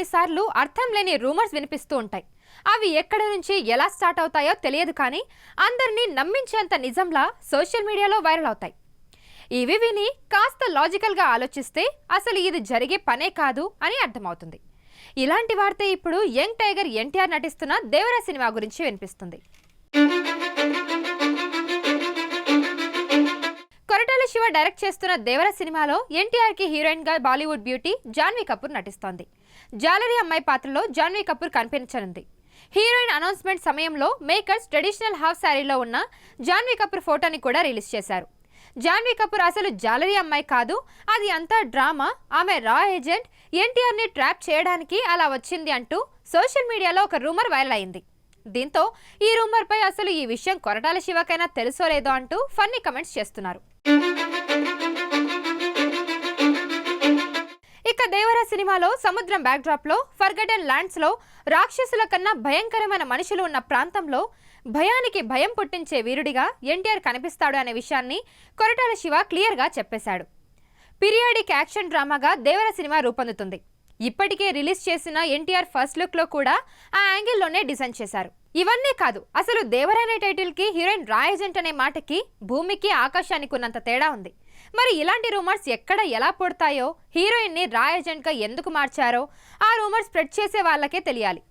కొన్నిసార్లు అర్థం లేని రూమర్స్ వినిపిస్తూ ఉంటాయి. అవి ఎక్కడి నుంచి ఎలా స్టార్ట్ అవుతాయో తెలియదు కానీ అందరినీ నమ్మించేంత నిజంలా సోషల్ మీడియాలో వైరల్ అవుతాయి. ఇవి విని కాస్త లాజికల్గా ఆలోచిస్తే అసలు ఇది జరిగే పనే కాదు అని అర్థమవుతుంది. ఇలాంటి వార్త ఇప్పుడు యంగ్ టైగర్ ఎన్టీఆర్ నటిస్తున్న దేవరా సినిమా గురించి వినిపిస్తుంది. శివ డైరెక్ట్ చేస్తున్న దేవర సినిమాలో ఎన్టీఆర్కి హీరోయిన్గా బాలీవుడ్ బ్యూటీ జాన్వీ కపూర్ నటిస్తోంది. జాలరీ అమ్మాయి పాత్రలో జాన్వీ కపూర్ కనిపించనుంది. హీరోయిన్ అనౌన్స్మెంట్ సమయంలో మేకర్స్ ట్రెడిషనల్ హాఫ్ శారీలో ఉన్న జాన్వీ కపూర్ ఫోటోని కూడా రిలీజ్ చేశారు. జాన్వీ కపూర్ అసలు జాలరీ అమ్మాయి కాదు అది అంతా డ్రామా ఆమె రా ఏజెంట్ ఎన్టీఆర్ని ట్రాప్ చేయడానికి అలా వచ్చింది అంటూ సోషల్ మీడియాలో ఒక రూమర్ వైరల్ అయింది. దీంతో ఈ రూమర్ పై అసలు ఈ విషయం కొరటాల శివకైనా తెలుసో లేదో అంటూ ఫన్నీ కమెంట్స్ చేస్తున్నారు. దేవర సినిమాలో సముద్రం బ్యాక్డ్రాప్లో ఫర్గటన్ ల్యాండ్స్లో రాక్షసుల కన్నా భయంకరమైన మనుషులు ఉన్న ప్రాంతంలో భయానికి భయం పుట్టించే వీరుడిగా ఎన్టీఆర్ కనిపిస్తాడు అనే విషయాన్ని కొరటాల శివ క్లియర్గా చెప్పేశాడు. పీరియాడిక్ యాక్షన్ డ్రామాగా దేవర సినిమా రూపొందుతుంది. ఇప్పటికే రిలీజ్ చేసిన ఎన్టీఆర్ ఫస్ట్ లుక్లో కూడా ఆ యాంగిల్లోనే డిజైన్ చేశారు. ఇవన్నీ కాదు అసలు దేవర అనే టైటిల్కి హీరోయిన్ రాయజెంట్ అనే మాటకి భూమికి ఆకాశానికి ఉన్నంత తేడా ఉంది. మరి ఇలాంటి రూమర్స్ ఎక్కడ ఎలా పుడతాయో? హీరోయిన్ని రా ఏజెంట్గా ఎందుకు మార్చారో? ఆ రూమర్స్ స్ప్రెడ్ చేసే వాళ్ళకే తెలియాలి.